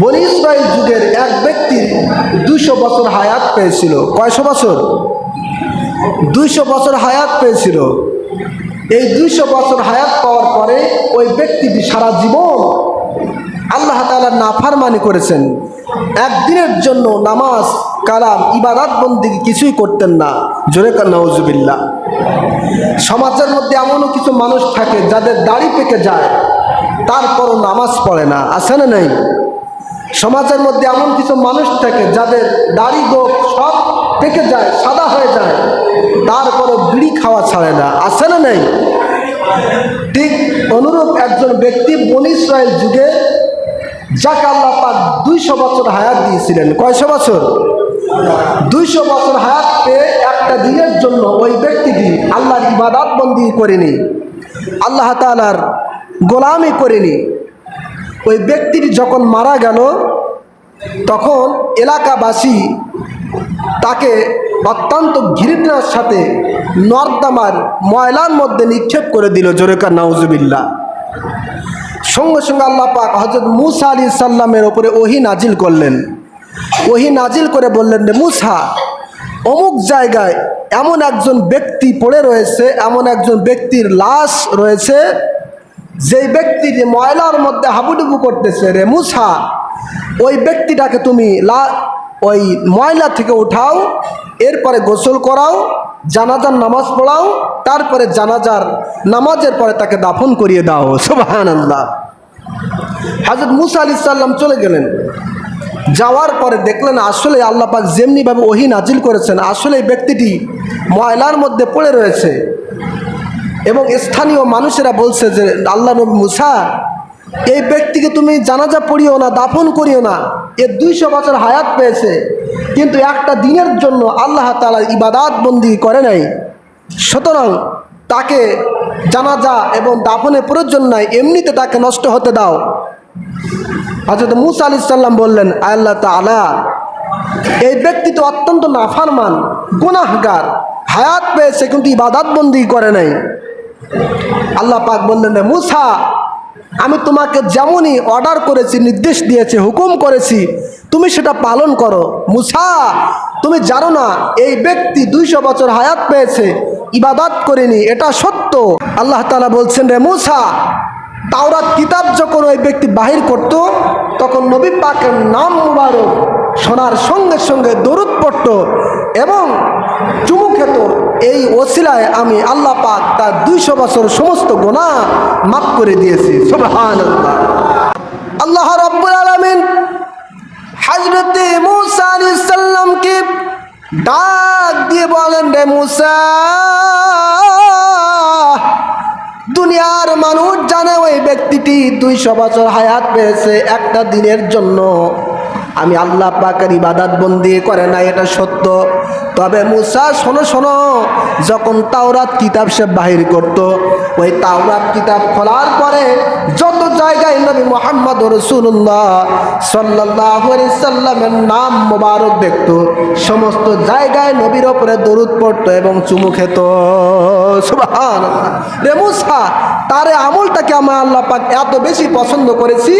বনি ইসরায়েল যুগের এক ব্যক্তির দুইশো বছর হায়াত পেয়েছিল। কয়শো বছর? দুইশো বছর হায়াত পেয়েছিল। এই দুইশো বছর হায়াত পাওয়ার পরে ওই ব্যক্তিটি সারা জীবন আল্লাহ তালার নাফারমানি করেছেন। একদিনের জন্য নামাজ, কালাম, ইবাদত বন্দি কিছুই করতেন না। জোরে নওয়াজুবিল্লা সমাজের মধ্যে এমনও কিছু মানুষ থাকে যাদের দাড়ি পেকে যায়, তারপরও নামাজ পড়ে না। আছে না নেই? সমাজের মধ্যে এমন কিছু মানুষ থাকে যাদের দাড়ি গোপ সব পেকে যায়, সাদা হয়ে যায়। তারপরে বিড়ি খাওয়া ছাড়ে না। আছে না নেই? ঠিক অনুরূপ একজন ব্যক্তি বনি ইসরায়েল যুগে যাকে আল্লাহ পাক দুইশো বছর হায়াত দিয়েছিলেন। কয়শো বছর? দুইশো বছর হায়াত পেয়ে একটা দিনের জন্য ওই ব্যক্তিটি আল্লাহর ইবাদত বন্দি করেনি, আল্লাহ তালার গোলামি করেনি। ওই ব্যক্তিটি যখন মারা গেল, তখন এলাকাবাসী তাকে অত্যন্ত ঘৃণার সাথে নর্দামার ময়লার মধ্যে নিক্ষেপ করে দিল। জোরেকা নাউজুবিল্লা সঙ্গে সঙ্গে আল্লাহ পাক হজরত মুসা আলী সাল্লামের ওপরে ওহি নাজিল করলেন। ওহি নাজিল করে বললেন মুসা, অমুক জায়গায় এমন একজন ব্যক্তি পড়ে রয়েছে, এমন একজন ব্যক্তির লাশ রয়েছে যেই ব্যক্তি যে ময়লার মধ্যে হাবুডুবু করতেছে রে মুসা ওই ব্যক্তিটাকে তুমি লা, ওই ময়লা থেকে উঠাও, এরপরে গোসল করাও, জানাজার নামাজ পড়াও, তারপরে জানাজার নামাজের পরে তাকে দাফন করিয়ে দাও। সুবাহান আল্লাহ হাজরত মুসা আলি সাল্লাম চলে গেলেন। যাওয়ার পরে দেখলেন আসলে আল্লাহ পাক যেমনিভাবে ওহি নাজিল করেছেন, আসলে এই ব্যক্তিটি ময়লার মধ্যে পড়ে রয়েছে। এবং স্থানীয় মানুষেরা বলছে যে, আল্লাহ নবী মুসা, এই ব্যক্তিকে তুমি জানাজা পড়িও না, দাফন করিও না। এ দুইশো বছর হায়াত পেয়েছে। কিন্তু একটা দিনের জন্য আল্লাহ তালা ইবাদাত বন্দি করে নাই। সুতরাং তাকে জানাজা এবং দাফনের প্রয়োজন নাই, এমনিতে তাকে নষ্ট হতে দাও। হজরত মুসা আলি সাল্লাম বললেন, আল্লাহ তালা এই ব্যক্তি তো অত্যন্ত নাফারমান, গুনাহগার, হায়াত পেয়েছে, কিন্তু ইবাদাত বন্দি করে নাই। আল্লাহ পাক বললেন মুসা, আমি তোমাকে যেমনই অর্ডার করেছি, নির্দেশ দিয়েছি, হুকুম করেছি, তুমি সেটা পালন করো। মুসা, তুমি জানো না, এই ব্যক্তি দুইশো বছর হায়াত পেয়েছে, ইবাদাত করেনি, এটা সত্য। আল্লাহ তালা বলছেন রে মুসা, তাওরাত কিতাব যখন ওই ব্যক্তি বাহির করত, তখন নবী পাকের নাম মুবারক শোনার সঙ্গে সঙ্গে দরুদ পড়ত এবং চুমু খেত। এই ওসিলায় আমি আল্লাহ পাক তার দুইশো বছর সমস্ত গোনা মাফ করে দিয়েছি। আল্লাহ রব্বুল আলমিন হজরতে মুসা আলাইহিস সাল্লামকে ডাক দিয়ে বলেন রে মুসা, দুনিয়ার মানুষ জানে ওই ব্যক্তিটি দুইশো বছর হায়াত পেয়েছে একটা দিনের জন্য। আমি আল্লাহ পাকের ইবাদাত বন্দি করে না এটা সত্য। তবে মুসা, শোনো শোনো, যখন তাওরাত কিতাব সে বাহির করত, ওই তাওরাত কিতাব খোলার পরে যত জায়গায় নবী মোহাম্মদ রসুল্লাহ সাল্লাহ সাল্লামের নাম মোবারক দেখত, সমস্ত জায়গায় নবীর ওপরে দরুদ পড়তো এবং চুমু খেত। সুবাহান রে মুসা, তারে আমলটাকে আমার আল্লাহ পাক এত বেশি পছন্দ করেছি,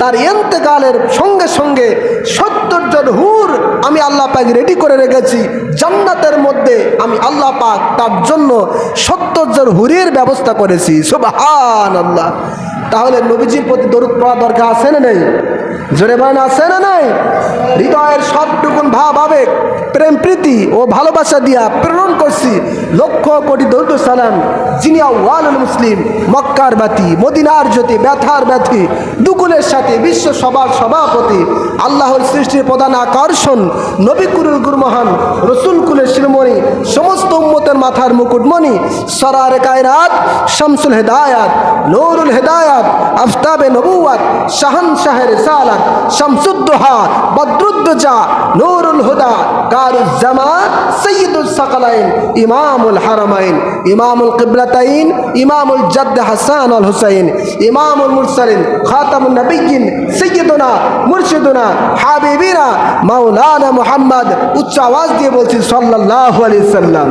তার এন্তেকালের সঙ্গে সঙ্গে সত্তর জন হুর আমি আল্লাহ পাক রেডি করে রেখেছি। জান্নাতের মধ্যে আমি আল্লাহ পাক তার জন্য সত্তর জন হুরের ব্যবস্থা করেছি। সুবাহান আল্লাহ তাহলে নবীজির প্রতি দরুদ পড়া দরকার আছে না নেই? জোরে বান আছে না নাই? হৃদয়ের সবটুকুন ভাব, আবেগ, প্রেম, প্রীতি ও ভালোবাসা দিয়া প্রেরণ করছি লক্ষ কোটি দৌদ সালাম। যিনি ওয়াল মুসলিম, মক্কার বাতি মদিনার জ্যোতি, ব্যথার ব্যথি দুকুলের সাথে, বিশ্ব সবার সভাপতি, আল্লাহর সৃষ্টির প্রধান আকর্ষণ, নবী কুরুল গুরমহান, রসুল কুলের শিরোমণি, সমস্ত উম্মতের মাথার মুকুটমণি, সরার কায়রাত শামসুল হেদায়াত, নৌরুল হেদায়াত আফতাবে নবুয়াত শাহান শাহের সালাত শামসুদ্দোহা, বদরুদ্দোজা, নূরুল হুদা কারুজ্জামা সৈয়দুল সাকালাইন, ইমামুল হারামাইন, ইমামুল কিবলাতাইন, ইমামুল জাদ্দ হাসান আল হুসাইন, ইমামুল মুরসালিন, খাতামুন নবিয়িন সৈয়দুনা, মুর্শিদুনা, হাবিবিনা, মাওলানা মুহাম্মদ, উচ্চ আওয়াজ দিয়ে বলছি সাল্লাল্লাহু আলাইহি সাল্লাম